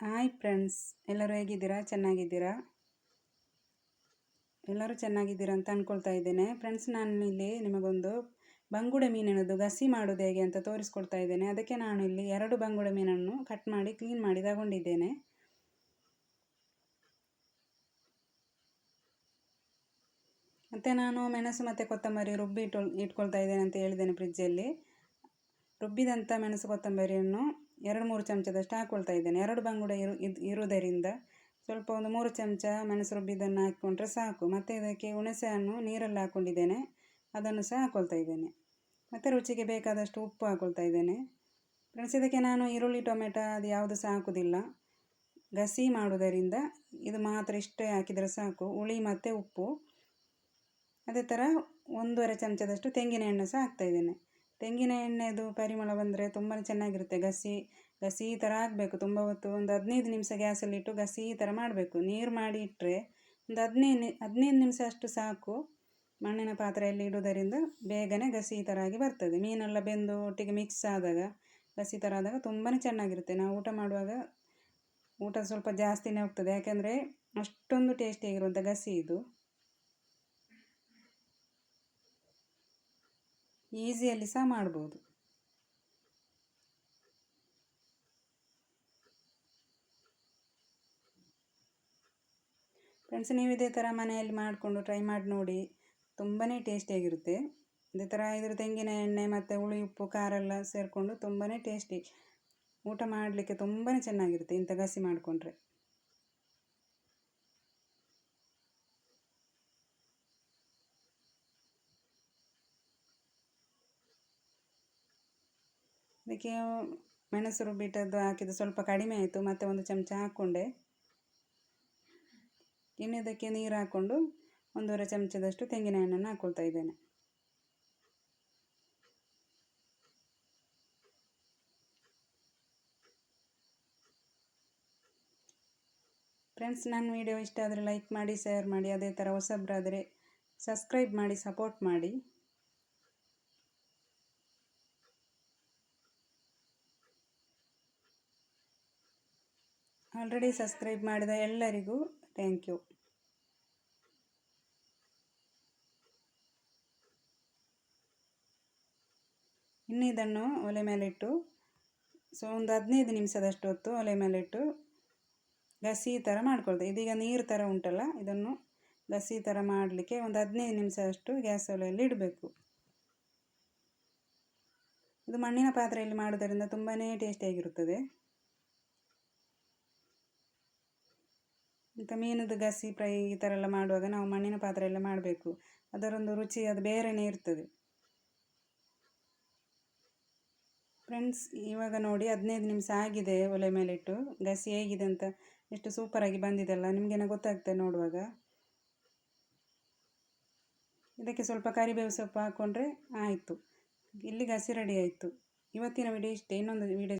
Hi friends ಎಲ್ಲರೂ ಹೇಗಿದ್ದೀರಾ? ಚೆನ್ನಾಗಿದ್ದೀರಾ? ಎಲ್ಲರೂ ಚೆನ್ನಾಗಿದ್ದೀರಾ ಅಂತ ಅಂದ್ಕೊಳ್ತಾ ಇದ್ದೇನೆ. ಫ್ರೆಂಡ್ಸ್ ನಾನು ಇಲ್ಲಿ ನಿಮಗೊಂದು ಬಂಗುಡೆ ಮೀನಿನದು ಗಸಿ ಮಾಡೋದು ಹೇಗೆ ಅಂತ ತೋರಿಸ್ಕೊಡ್ತಾ ಇದ್ದೇನೆ. ಅದಕ್ಕೆ ನಾನು ಇಲ್ಲಿ ಎರಡು ಬಂಗುಡೆ ಮೀನನ್ನು ಕಟ್ ಮಾಡಿ ಕ್ಲೀನ್ ಮಾಡಿ ತಗೊಂಡಿದ್ದೇನೆ. ಮತ್ತು ನಾನು ಮೆಣಸು ಮತ್ತು ಕೊತ್ತಂಬರಿ ರುಬ್ಬಿ ಇಟ್ಕೊಳ್ತಾ ಇದ್ದೇನೆ ಅಂತ ಹೇಳಿದ್ದೇನೆ ಫ್ರಿಜ್ಜಲ್ಲಿ ರುಬ್ಬಿದಂಥ ಮೆಣಸು, ಕೊತ್ತಂಬರಿಯನ್ನು ಎರಡು ಮೂರು ಚಮಚದಷ್ಟು ಹಾಕ್ಕೊಳ್ತಾ ಇದ್ದೇನೆ. ಎರಡು ಬಂಗುಡೆ ಇರು ಇದು ಇರುವುದರಿಂದ ಸ್ವಲ್ಪ ಒಂದು ಮೂರು ಚಮಚ ಮೆಣಸು ರುಬ್ಬಿದ್ದನ್ನು ಹಾಕ್ಕೊಂಡ್ರೆ ಸಾಕು. ಮತ್ತು ಇದಕ್ಕೆ ಹುಣಸೆ ಹಣ್ಣು ನೀರಲ್ಲಿ ಹಾಕ್ಕೊಂಡಿದ್ದೇನೆ ಅದನ್ನು ಸಹ ಹಾಕ್ಕೊಳ್ತಾ ಇದ್ದೇನೆ. ಮತ್ತು ರುಚಿಗೆ ಬೇಕಾದಷ್ಟು ಉಪ್ಪು ಹಾಕ್ಕೊಳ್ತಾ ಇದ್ದೇನೆ. ಫ್ರೆಂಡ್ಸ್, ಇದಕ್ಕೆ ನಾನು ಈರುಳ್ಳಿ, ಟೊಮೆಟೊ ಅದು ಯಾವುದು ಸಹ ಹಾಕೋದಿಲ್ಲ ಗಸಿ ಮಾಡುವುದರಿಂದ ಇದು ಮಾತ್ರ ಇಷ್ಟೇ ಹಾಕಿದರೆ ಸಾಕು. ಹುಳಿ ಮತ್ತು ಉಪ್ಪು. ಅದೇ ಥರ ಒಂದೂವರೆ ಚಮಚದಷ್ಟು ತೆಂಗಿನ ಎಣ್ಣೆ ಸಹ ಹಾಕ್ತಾಯಿದ್ದೇನೆ ತೆಂಗಿನ ಎಣ್ಣೆದು ಪರಿಮಳ ಬಂದರೆ ತುಂಬಾ ಚೆನ್ನಾಗಿರುತ್ತೆ. ಗಸಿ ಗಸಿ ಈ ಥರ ಆಗಬೇಕು. ತುಂಬ ಹೊತ್ತು ಒಂದು ಹದಿನೈದು ನಿಮಿಷ ಗ್ಯಾಸಲ್ಲಿಟ್ಟು ಗಸಿ ಈ ಥರ ಮಾಡಬೇಕು. ನೀರು ಮಾಡಿ ಇಟ್ಟರೆ ಒಂದು ಹದಿನೈದು ಹದಿನೈದು ನಿಮಿಷ ಅಷ್ಟು ಸಾಕು ಮಣ್ಣಿನ ಪಾತ್ರೆಯಲ್ಲಿ ಇಡುವುದರಿಂದ ಬೇಗನೆ ಗಸಿ ಥರ ಆಗಿ ಬರ್ತದೆ. ಮೀನೆಲ್ಲ ಬೆಂದು ಒಟ್ಟಿಗೆ ಮಿಕ್ಸ್ ಆದಾಗ ಗಸಿ ಥರ ಆದಾಗ ತುಂಬಾ ಚೆನ್ನಾಗಿರುತ್ತೆ. ನಾವು ಊಟ ಮಾಡುವಾಗ ಊಟ ಸ್ವಲ್ಪ ಜಾಸ್ತಿನೇ ಹೋಗ್ತದೆ. ಯಾಕೆಂದರೆ ಅಷ್ಟೊಂದು ಟೇಸ್ಟಿಯಾಗಿರುವಂಥ ಗಸಿ ಇದು. ಈಸಿಯಲ್ಲಿ ಸಹ ಮಾಡ್ಬೋದು. ಫ್ರೆಂಡ್ಸ್, ನೀವು ಇದೇ ಥರ ಮನೆಯಲ್ಲಿ ಮಾಡಿಕೊಂಡು ಟ್ರೈ ಮಾಡಿ ನೋಡಿ. ತುಂಬಾ ಟೇಸ್ಟಿಯಾಗಿರುತ್ತೆ. ಇದೇ ಥರ ಇದ್ರ ತೆಂಗಿನ ಎಣ್ಣೆ ಮತ್ತು ಹುಳಿ, ಉಪ್ಪು, ಖಾರ ಎಲ್ಲ ಸೇರಿಕೊಂಡು ತುಂಬಾ ಟೇಸ್ಟಿ. ಊಟ ಮಾಡಲಿಕ್ಕೆ ತುಂಬಾ ಚೆನ್ನಾಗಿರುತ್ತೆ ಇಂಥ ಗಸಿ ಮಾಡಿಕೊಂಡ್ರೆ. ಅದಕ್ಕೆ ಮೆಣಸು ರುಬ್ಬಿಟ್ಟದ್ದು ಹಾಕಿದ್ದು ಸ್ವಲ್ಪ ಕಡಿಮೆ ಆಯಿತು, ಮತ್ತು ಒಂದು ಚಮಚ ಹಾಕ್ಕೊಂಡೆ. ಇನ್ನು ಇದಕ್ಕೆ ನೀರು ಹಾಕ್ಕೊಂಡು ಒಂದೂವರೆ ಚಮಚದಷ್ಟು ತೆಂಗಿನ ಎಣ್ಣೆಯನ್ನು ಹಾಕ್ಕೊಳ್ತಾ ಇದ್ದೇನೆ. ಫ್ರೆಂಡ್ಸ್, ನನ್ನ ವಿಡಿಯೋ ಇಷ್ಟ ಆದರೆ ಲೈಕ್ ಮಾಡಿ, ಶೇರ್ ಮಾಡಿ, ಅದೇ ಥರ ಹೊಸಬ್ರಾದರೆ ಸಬ್ಸ್ಕ್ರೈಬ್ ಮಾಡಿ, ಸಪೋರ್ಟ್ ಮಾಡಿ. ಆಲ್ರೆಡಿ ಸಬ್ಸ್ಕ್ರೈಬ್ ಮಾಡಿದ ಎಲ್ಲರಿಗೂ ಥ್ಯಾಂಕ್ ಯು ಇನ್ನು ಇದನ್ನು ಒಲೆ ಮೇಲಿಟ್ಟು ಸೊ ಒಂದು ಹದಿನೈದು ನಿಮಿಷದಷ್ಟು ಹೊತ್ತು ಒಲೆ ಮೇಲಿಟ್ಟು ಗಸಿ ಥರ ಮಾಡ್ಕೊಳ್ತೇವೆ ಇದೀಗ ನೀರು ಥರ ಉಂಟಲ್ಲ, ಇದನ್ನು ಗಸಿ ಥರ ಮಾಡಲಿಕ್ಕೆ ಒಂದು ಹದಿನೈದು ನಿಮಿಷದಷ್ಟು ಗ್ಯಾಸ್ ಒಲೆಯಲ್ಲಿ ಇಡಬೇಕು. ಇದು ಮಣ್ಣಿನ ಪಾತ್ರೆಯಲ್ಲಿ ಮಾಡೋದರಿಂದ ತುಂಬಾ ಟೇಸ್ಟಿಯಾಗಿರುತ್ತದೆ ಮತ್ತು ಮೀನದ್ದು ಗಸಿ ಫ್ರೈ ಈ ಥರ ಎಲ್ಲ ಮಾಡುವಾಗ ನಾವು ಮಣ್ಣಿನ ಪಾತ್ರೆಯಲ್ಲೇ ಮಾಡಬೇಕು. ಅದರೊಂದು ರುಚಿ, ಅದು ಬೇರೆಯೇ ಇರ್ತದೆ. ಫ್ರೆಂಡ್ಸ್ ಇವಾಗ ನೋಡಿ ಹದಿನೈದು ನಿಮಿಷ ಆಗಿದೆ ಒಲೆ ಮೇಲಿಟ್ಟು. ಗಸಿ ಹೇಗಿದೆ ಅಂತ ಎಷ್ಟು ಸೂಪರಾಗಿ ಬಂದಿದೆಲ್ಲ ನಿಮಗೇನ ಗೊತ್ತಾಗ್ತದೆ ನೋಡುವಾಗ. ಇದಕ್ಕೆ ಸ್ವಲ್ಪ ಕರಿಬೇವು ಸೊಪ್ಪು ಹಾಕ್ಕೊಂಡ್ರೆ ಆಯಿತು. ಇಲ್ಲಿ ಗಸಿ ರೆಡಿ ಆಯಿತು. ಇವತ್ತಿನ ವಿಡಿಯೋ ಇಷ್ಟೇ, ಇನ್ನೊಂದು ವಿಡಿಯೋ